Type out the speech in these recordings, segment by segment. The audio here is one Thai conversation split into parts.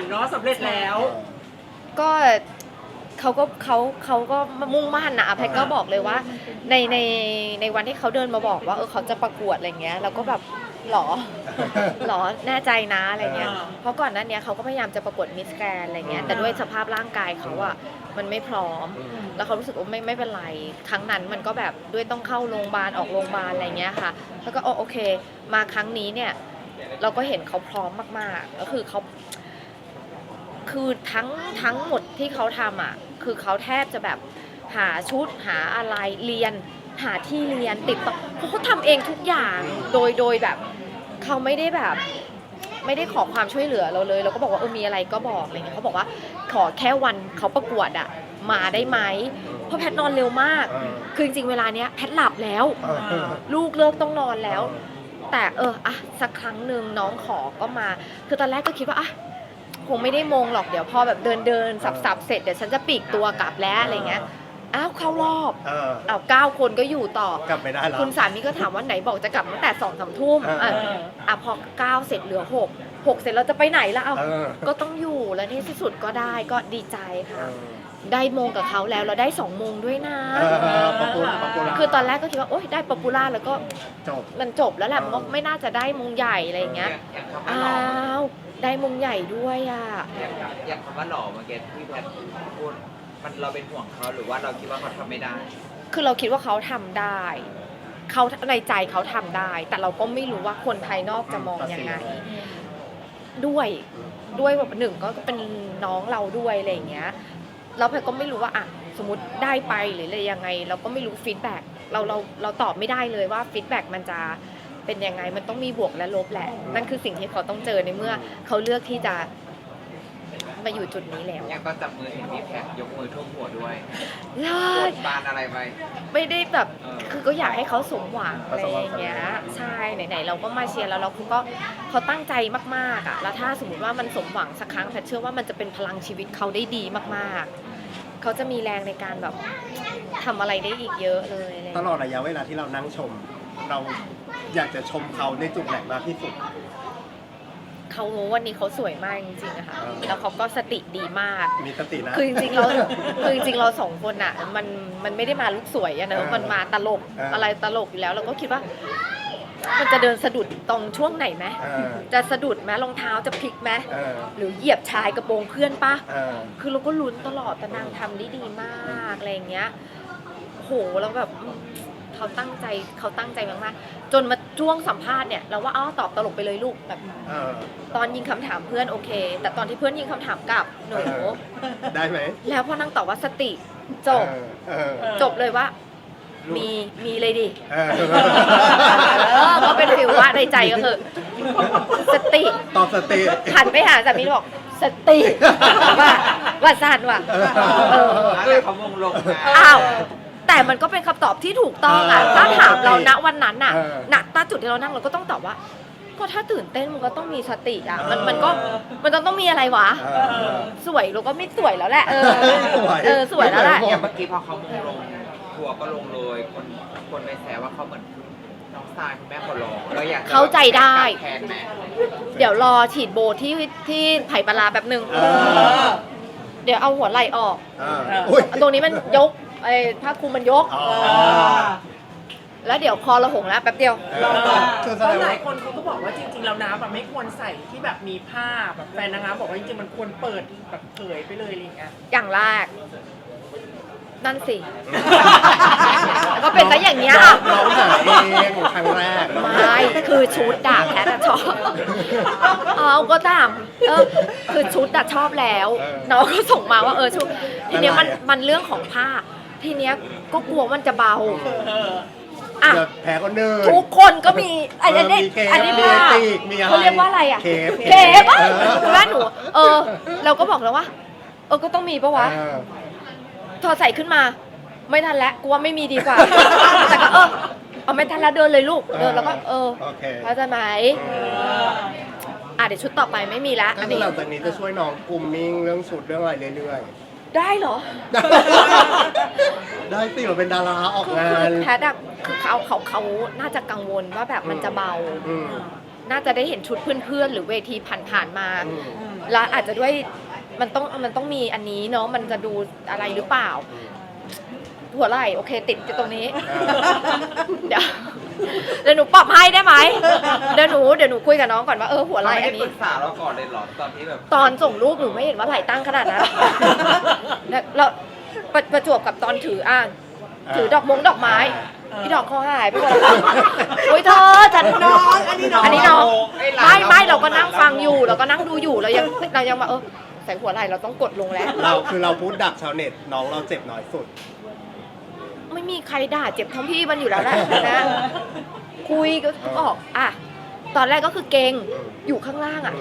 นเนาะสำเร็จแล้ว ก็เขาก็เขาเขาก็มุ่งมั่นนะอะแพทย์ก็บอกเลยว่า ในในในวันที่เขาเดินมาบอกว่าเออเขาจะประกวดอะไรเงี้ยเราก็แบบหรอหรอแน่ใจนะอะไรเงี้ยอ่าเพราะก่อนหนั้นเนี้ยเขาก็พยายามจะประกวดมิสแกรนอะไรเงี้ยแต่ด้วยสภาพร่างกายเขาอะมันไม่พร้อม แล้วเขารู้สึกว่าไม่ไม่เป็นไร ครั้งนั้นมันก็แบบด้วยต้องเข้าโรงพยาบาลออกโรงพยาบาลอะไรเงี้ยค่ะแล้วก็โอโอเค มาครั้งนี้เนี่ย เราก็เห็นเขาพร้อมมากๆ ก็คือเขา คือทั้งทั้งหมดที่เขาทำอะคือเขาแทบจะแบบหาชุดหาอะไรเรียน หาที่เรียนติดต่อเพราะเขาทำเองทุกอย่างโดยโดยแบบเขาไม่ได้แบบไม่ได้ขอความช่วยเหลือเราเลย เราก็บอกว่าเออมีอะไรก็บอกอะไรเงี้ยเขาบอกว่าขอแค่วันเขาประกวดอะมาได้ไหมเพราะแพทนอนเร็วมากเออคือจริงๆเวลาเนี้ยแพทหลับแล้วเออลูกเลิกต้องนอนแล้ว แต่เอออะสักครั้งหนึ่งน้องขอก็มา คือตอนแรกก็คิดว่าอะค งไม่ได้มงหรอกเดี๋ยวพอแบบเดินเดินสับสับเสร็จเดี๋ยวฉันจะปลีกตัวกลับแล้วอะไรเงี้ยอ้าวเข้ารอบเอออ้าวเก้าคนก็อยู่ต่อ กลับไม่ได้แล้ว คุณสามีก็ถามว่าไหนบอกจะกลับตั้งแต่สองสามทุ่มเอออะอะพอเก้าเสร็จเหลือหกหกเสร็จเราจะไปไหนล่ะเอาเออก็ต้องอยู่แล้วในที่สุดก็ได้ก็ดีใจเอค่ะ อ ได้มงกับเขาแล้วเราได้สองมงด้วยนะเออปะปูปะปูคือตอนแรกก็คิดว่าโอ๊ยได้ป๊อปปูล่าแล้วก็จบ มันจบแล้วแหละเออ มันก็ไม่น่าจะได้มงใหญ่อะไรอย่างเงี้ยอย่างคำว่าอ้าหล่อว ได้มงใหญ่ด้วยอะ อย่างอย่างคำว่าหล่อเมื่อกี้ที่แพทพูดมันเราเป็นห่วงเขาหรือว่าเราคิดว่าเขาทำไม่ได้ คือเราคิดว่าเขาทำได้ เขาในใจเขาทำได้ แต่เราก็ไม่รู้ว่าคนภายนอกจะมองยังไง ด้วยด้วยแบบหนึ่งก็เป็นน้องเราด้วยอะไรอย่างเงี้ยแล้วแพรก็ไม่รู้ว่าอะสมมติได้ไปหรืออะไรยังไง เราก็ไม่รู้ฟีดแบ็กเราเราเราตอบไม่ได้เลยว่าฟีดแบ็กมันจะ เป็นยังไงมันต้องมีบวกและลบแหละ นั่นคือสิ่งที่เขาต้องเจอในเมื่อ เขาเลือกที่จะมาอยู่จุดนี้แล้วยังก็จับมือเห็นมีแพทยกมือท่วมหัวด้วยเลิบศนบานอะไรไปไม่ได้แบบเออคือก็อยากให้เขาสมหวังอะไรอย่างเงี้ยใช่ไหนๆเราก็มาเชียร์แล้วเราก็เขาตั้งใจมากๆอะแล้วถ้าสมมติว่ามันสมหวังสักครั้งแพทเชื่อว่ามันจะเป็นพลังชีวิตเขาได้ดีมากๆ เขาจะมีแรงในการแบบทำอะไรได้อีกเยอะเลยอะไรอย่างตเงี้ยลอดระยะเวลาที่เรานั่งชม เราอยากจะชมเขาในจุดไหนมากที่สุด เขาวันนี้เขาสวยมากจริงๆอะค่ะเออแล้วเขาก็สติดีมาก มีสตินะ คือจริงๆเราคือจริงๆเราสองคนอะมันมันไม่ได้มาลุกสวยอะเนเออะอมันมาตลกเออออะไรตลกอยู่แล้ว เราก็คิดว่า มันจะเดินสะดุดตรงช่วงไหนไหมเออ จะสะดุดไหมรองเท้าจะพลิกไหมเออหรือเหยียบชายกระโปรงเพื่อนปะ เออ คือเราก็ลุ้นตลอดแต่นางทำได้ดีมากอะไรอย่างเงี้ย โหแล้วแบบอืม เขาตั้งใจเขาตั้งใจมากๆจนมาช่วงสัมภาษณ์เนี่ยเราว่าอ้อตอบตลกไปเลยลูกแบบ เออตอนยิงคำถามเพื่อนโอเค แต่ตอนที่เพื่อนยิงคำถามกลับหนูเออได้ไหมแล้วพอนางตอบว่าสติจบเออเออ จบเลยว่า มีมีเลยดิ เออเออก็เป็นฟิลว่าในใจก็คือ สติตอบสติ หันไปหาสามีแล้วบอกสติว่าว่าสั่นว่ะ เออแล้วแต่เขามงลงนะอ้าว แต่มันก็เป็นคำตอบที่ถูกต้องอะเออถ้าถามเราณวันนั้นน่ะเออณณจุดที่เรานั่งเราก็ต้องตอบว่า ก็ถ้าตื่นเต้นมันก็ต้องมีสติอะมันเออมันก็มันต้องมีอะไรวะเออเออสวยเราก็ไม่สวยแล้วแหละเออสวย เออสวยแล้วแหละ อย่างเมื่อกี้พอเขามงลงทัวร์ก็ลงเลยคนคนไปแซวว่าเขาเหมือนน้องทรายคุณแม่คนรองเราอยากะเข้าใจได้ แทนไหมเดี๋ยวรอฉีดโบที่ที่ไผ่ปลาร้าแบบหนึ่งเออ เดี๋ยวเอาหัวไหล่ออกเอออุ้ย ตรงนี้มันยก ไอ้ผ้าคลุมมันยกอ๋อแล้วเดี๋ยวคอระหงแล้วแป๊บเดียวเออคือแสเพดราะงหว่า ลายคนเขาก็บอกว่าจริง ๆ แล้วน้ำแบบไม่ควรใส่ที่แบบมีผ้าแบบแฟนนางงามบอกว่าจริงๆมันควรเปิดแบบเผยไปเลยอะไรอย่างเงี้ย อย่างแรก นั่นสิ ก็เป็นซะอย่างเงี้ยอะน้องหาเองครั้งแรก ไม่คือชุดอะแพทย์อะชอบ เอาก็ตามเออคือชุดอะชอบแล้ว เออน้องก็ส่งมาว่าเออชุด ทีเนี้ยมันอะไรอะ มันเรื่องของผ้า ทีเนี้ยก็กลัวมันจะเบาอะ เดี๋ยวแพ้คนหนึ่งทุกคนก็มีอันนี้เออมีเคปอันนี้มีผ้าปีกมีอะไรเขาเรียกว่าอะไรอะเคปเคปอะเออคุณแม่หนู เออ เราก็บอกแล้วว่า เออก็ต้องมีปะวะเออพอใส่ขึ้นมา ไม่ทันแล้วกูว่าไม่มีดีกว่า แต่ก็เออเอาไม่ทันแล้วเดินเลยลูกเดินแล้วก็เออโอเค เข้าใจไหมอะเดี๋ยวชุดต่อไปไม่มีละก็อันคือนี้ หลังจากนี้จะช่วยน้องกลุ่มมิ่งเรื่องชุดเรื่องอะไรเรื่อย ได้เหรอๆได้สิเราเป็นดาราออกคืองาคือนแพทย์อะคือเขาเขาเขาน่าจะกังวลว่าแบบมันจะเบา อืม น่าจะได้เห็นชุดเพื่อนๆ หรือเวทีผ่านๆมาอืมอืม แล้วอาจจะด้วยมันต้องมันต้องมีอันนี้เนาะมันจะดูอะไรหรือเปล่า หัวไหล่โอเค ติดอยู่ตรงนี้ เดี๋ยว เดี๋ยวหนูปรับให้ได้ไหมเดี๋ยวหนูเดี๋ยวหนูคุยกับน้องก่อนว่าเออหัวไหเราล่ไม่อัได้นปนี้รึกษาเราก่อนเลยเหรอตอนที่แบบ ตอนส่งรูปหนูไม่เห็นว่าไหล่ตั้งขนาดนั้นแล้วแล้วประประจวบกับตอนถืออ่าง ถือดอกมงดอกไม้พี่ดอกคอหายไปหมดแล้วโอ้ยเธอฉันน้อง อันนี้น้อง อันนี้น้องไอ้หลานไม่ไม่เราเราก็นั่งฟังอยู่ เราก็นั่งดูอยู่ เรายังเรายังมาเออใส่หัวไหล่เราต้องกดลงแล้ว เราคือเราพูดดักชาวเน็ตน้องเราเจ็บน้อยสุด ไม่มีใครด่าเจ็บเท่าพี่มันอยู่แล้วแหละนะ คุยก็บอกอะตอนแรกก็คือเกรงอยู่ข้างล่างอะ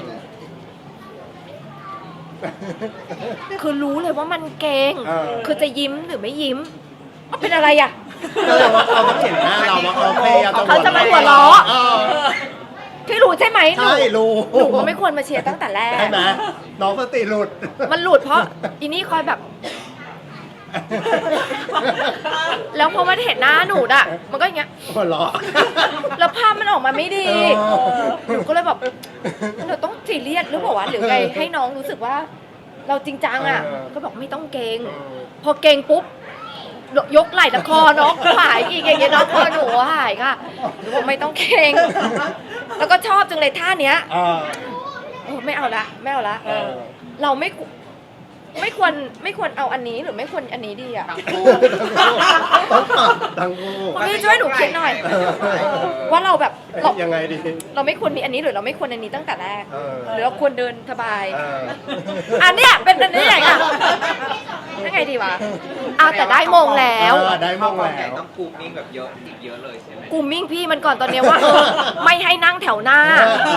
คือรู้เลยว่ามันเกรงเออ คือจะยิ้มหรือไม่ยิ้มเอาเป็นอะไรอะ ก็เลยว่าเขาต้องเห็นหน้าเราว่าเขาพยายามจะเขาจะมาหัวเราะ เออที่รู้ใช่ไหมหนูใช่รู้หนูก็ไม่ควรมาเชียร์ตั้งแต่แรก ใช่ไหมน้องสติหลุด มันหลุดเพราะอีนี่คอยแบบ แล้วพอมันเห็นหน้าหนูอะมันก็อย่างเงี้ย หัวเราะ แล้วภาพมันออกมาไม่ดี เออ หนูก็เลยแบบเราต้องซีเรียสหรือเปล่าวะหรือไงให้น้องรู้สึกว่า เราจริงจังอะ เออ ก็บอกไม่ต้องเกรงเออพอเกรงปุ๊บ ยกไหล่ตะคอน้องหายอีกอย่างเงี้ยน้องคอหนูหายค่ะหนูบอกไม่ต้องเกรงแล้วก็ชอบจังเลยท่าเนี้ยเออเออไม่เอาละไม่เอาละเออ เราไม่คว ไม่ควรไม่ควรเอาอันนี้หรือไม่ควรอันนี้ดีอะต้องปรับทั้งคู่พี่ช่วยหนูคิดหน่อย เออ ว่าเราแบบเรายังไงดี เราไม่ควรมีอันนี้หรือเราไม่ควรอันนี้ตั้งแต่แรก เออ หรือเราควรเดินสบาย เอออันเนี้ยเป็นอันนี้ไงอะยังไงดีวะอ้าวแต่ได้มงแล้ว เออได้มงควาแล้ใหญ่วต้องกรูมมิ่งแบบเยอะอีกเยอะเลยใช่ไหมกูมิ่งพี่มันก่อนตอนเนี้ยว่าเออไม่ให้นั่งแถวหน้า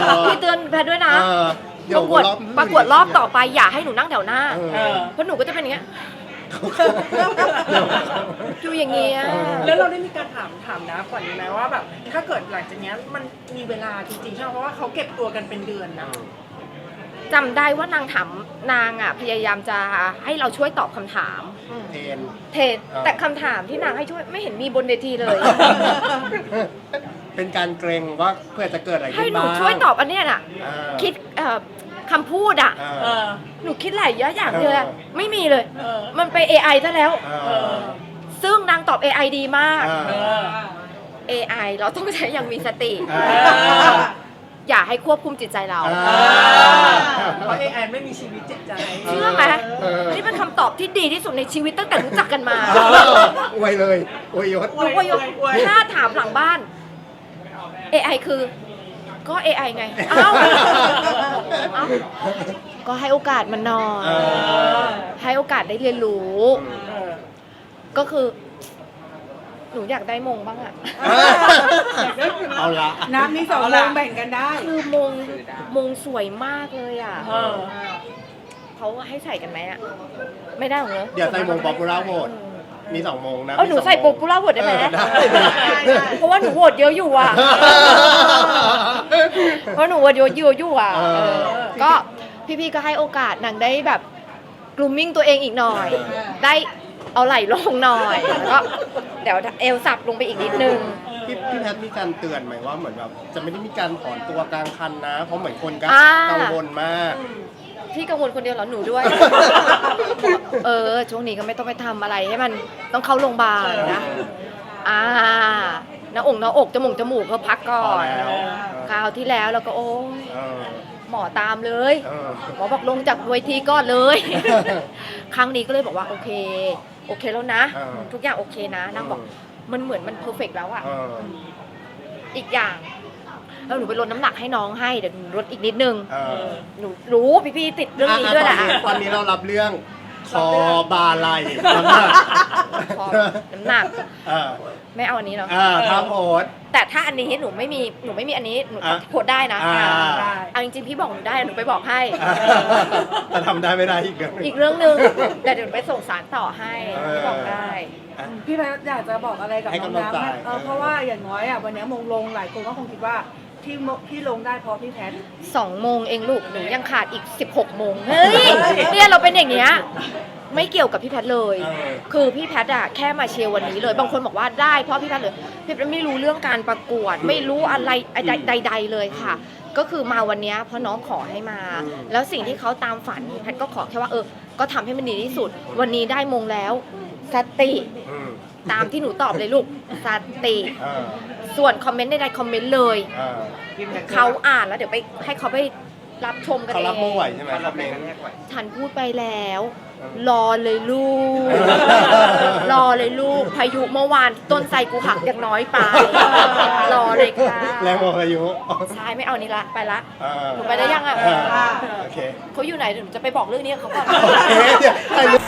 เออพี่เตือนแพทย์ด้วยนะ เออป เดี๋ยระกวดอบประกวดรอบต่อไปอย่าให้หนูนั่งแถวหน้า เอเออ อ เพราะหนูก็จะเป็นอย่างเงี้ยอยู่อย่างเงี้ยแล้วเราได้มีการถามถามนะก่อนนี้ไหมว่าแบบถ้าเกิดหลังจากเนี้ยมันมีเวลาจริงๆใช่ไหมเพราะว่าเขาเก็บตัวกันเป็นเดือนนะ จำได้ว่านางถามนางอะพยายามจะให้เราช่วยตอบคำถาม เทน เทนแต่คำถามที่นางให้ช่วยไม่เห็นมีบนเวทีเลย เป็นการเกรงว่าเพื่อจะเกิดอะไรให้ขึ้นหนูบ้างช่วยตอบอันเนี้ยน่ะ เออ คิดเอ่อคำพูดอะ เอเอออหนูคิดหลายอย่างเลยอะเออไม่มีเลย เออ มันไป AI ซะแล้วเอเอออ ซึ่งนางตอบ AI ดีมาก เอเออ อ AI เราต้องใช้อย่างมีสติ เออ อย่าให้ควบคุมจิตใจเรา เอเอออเพราะ AI ไม่มีชีวิตจิตใจเชื่อไหมเออ นี่เป็นคำตอบที่ดีที่สุดในชีวิตตั้งแต่รู้จักกันมา เอออวยเลยอวยยศ อวยหนูก็ยกถ้าถามหลังบ้าน AI คือก็ AI ไง เอ้าเอ้าก็ให้โอกาสมันหน่อย เออ ให้โอกาสได้เรียนรู้เออก็คือ หนูอยากได้มงบ้างอะ เอาละ น้ำมีสองวงแบ่งกันได้คือมงมงสวยมากเลยอะเออ เขาให้ใส่กันไหมอะ ไม่ได้หรอกเนอะเดี๋ยวใส่มงป๊อปปูล่าโหวตมี สองโมงนะเออหนูใส่โปปุล่าโหวตได้ไหมเออได้ เพราะว่าหนูโหวตเยอะอยู่อะ เพราะหนูโหวตเยอะอยู่อยู่อะเออ เออก็พี่ๆก็ให้โอกาสนางได้แบบกลูมมิ่งตัวเองอีกหน่อยเออได้เอาไหล่ลงหน่อยแล้วก็เดี๋ยวเอวสับลงไปอีกนิดนึง พี่พี่แพทย์มีการเตือนไหมว่าเหมือนแบบจะไม่ได้มีการถอนตัวกลางคันนะ เพราะเหมือนคนก็อ่า กังวลมาก พี่กังวลคนเดียวเหรอหนูด้วย เออ ช่วงนี้ก็ไม่ต้องไปทำอะไรให้มันต้องเข้าโรงพยาบาลนะ อ่าหน้าอกหน้าอกจมูกจมูกเขาพักก่อพอนแล้ว คราวที่แล้วเราก็โอ้ยเออหมอตามเลย เออ หมอบอกลงจากเวทีก่อนเลย ครั้งนี้ก็เลยบอกว่าโอเค โอเคแล้วนะ เออทุกอย่างโอเคนะนางบอก มันเหมือนมันเพอร์เฟกแล้วอะเอออีกอย่างแล้วหนูไปลดน้ำหนักให้น้องให้เดี๋ยวหนูลดอีกนิดนึง เออหนูรู้พี่ๆติดเรื่องนี้ด้วยแหละ ตอนนี้ตอนนี้เรารับเรื่อง คอบาไหลน้ำหนักคอน้ำหนักเออไม่เอาอันนี้เนาะเออถ้าโพสต์แต่ถ้าอันนี้หนูไม่มีหนูไม่มีอันนี้หนูอะโพสต์ได้นะอ่า ได้ เอาจริงๆพี่บอกหนูได้หนูไปบอกให้ แต่ทำได้ไม่ได้อีกเรื่องหนึ่ง อีกเรื่องหนึ่งแต่เดี๋ยวหนูไปส่งสารต่อให้เออ พี่บอกได้ อะ พี่แพทย์อยากจะบอกอะไรกับให้น้องกำลังใจ น้ำไหมเออเพราะว่าอย่างน้อยอะวันนี้มงลงหลายคนก็คงคิดว่า ที่มที่ลงได้เพราะพี่แพทย์สองโมงเองลูกหนูยังขาดอีก 16 โมงเฮ้ยเนี่ยเราเป็นอย่างเงี้ยไม่เกี่ยวกับพี่แพทย์เลย เออ คือพี่แพทย์อะแค่มาเชียร์วันนี้เลย บางคนบอกว่าได้เพราะพี่แพทย์เลยพี่แพทย์ไม่รู้เรื่องการประกวด ไม่รู้อะไรใดๆเลยค่ะ ก็คือมาวันเนี้ยเพราะน้องขอให้มาอืมแล้วสิ่งที่เขาตามฝันแพทย์ก็ขอแค่ว่าเออ ก็ทำให้มันดีที่สุด วันนี้ได้มงแล้วสติ อืมตามที่หนูตอบเลยลูกสติ เออ ส่วนคอมเมนต์ใดๆคอมเมนต์เลย เออพี่แพทเขาอ่านแล้วเดี๋ยวไปให้เขาไปรับชมกันเขาเอรับมือไหวงใช่ไหมเขาคเราอมไปเมนกระต์แทกไว้ฉันพูดไปแล้วเออรอเลยลูก รอเลยลูก พายุเมื่อวานต้นไทรกูหักอย่างน้อยไป รอเลยค่ะแรงกว่าพายุใช่ไม่เอานี่ละไปละ เออหนูไปได้ยังอะเออโอเค เขาอยู่ไหนเดี๋ยวหนูจะไปบอกเรื่องนี้กับเขาก่อน โอเคเดี๋ยวถ่ายรูป